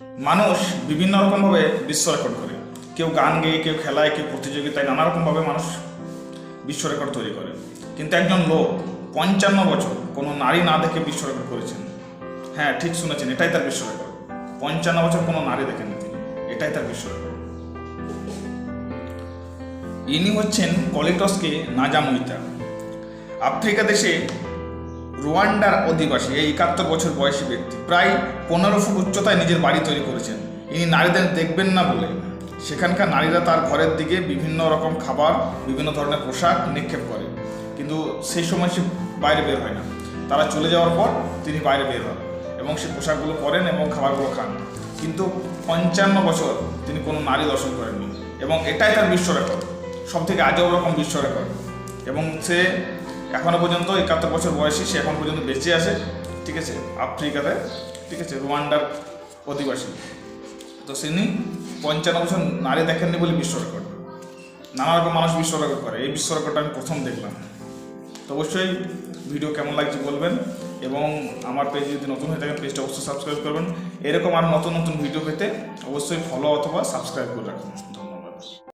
মানুষ বিভিন্ন রকমভাবে বিশ্ব রেকর্ড করে। কেউ গান গেয়ে, কেউ খেলায়, কেউ প্রতিযোগিতায় নানা রকমভাবে মানুষ বিশ্ব রেকর্ড তৈরি করে। কিন্তু একজন লোক পঞ্চান্ন বছর কোনো নারী না দেখে বিশ্ব রেকর্ড করেছেন। হ্যাঁ ঠিক শুনেছেন, এটাই তার বিশ্ব রেকর্ড। পঞ্চান্ন বছর কোনো নারী দেখেননি তিনি, এটাই তার বিশ্ব রেকর্ড। ইনি হচ্ছেন কলিটসকে নাজা মুইতা আফ্রিকা দেশে রুয়ান্ডার অধিবাসী, এই একাত্তর বছর বয়সী ব্যক্তি, প্রায় পনেরো ফুট উচ্চতায় নিজের বাড়ি তৈরি করেছেন। ইনি নারীদের দেখবেন না বলে। সেখানকার নারীরা তার ঘরের দিকে বিভিন্ন রকম খাবার, বিভিন্ন ধরনের পোশাক নিক্ষেপ করে। কিন্তু সেই সময় সে বাইরে বের হয় না। তারা চলে যাওয়ার পর তিনি বাইরে বের হন এবং সে পোশাকগুলো পরেন এবং খাবারগুলো খান। কিন্তু পঞ্চান্ন বছর তিনি কোনো নারী দর্শন করেননি এবং এটাই তার বিশ্ব রেকর্ড। সব থেকে আজব রকম বিশ্ব রেকর্ড। এবং সে এখনও পর্যন্ত একাত্তর বছর বয়সী, সে এখন পর্যন্ত বেঁচে আছে, ঠিক আছে? আফ্রিকাতে, ঠিক আছে? রুয়ান্ডার অধিবাসী। তো তিনি পঞ্চান্ন বছর নারী দেখেননি বলে বিশ্ব রেকর্ড। নানা রকম মানুষ বিশ্ব রেকর্ড করে। এই বিশ্ব রেকর্ডটা আমি প্রথম দেখলাম। তো অবশ্যই ভিডিও কেমন লাগছে বলবেন এবং আমার পেজ যদি নতুন হয়ে থাকে পেজটা অবশ্যই সাবস্ক্রাইব করবেন। এরকম আর নতুন নতুন ভিডিও পেতে অবশ্যই ফলো অথবা সাবস্ক্রাইব করে রাখুন।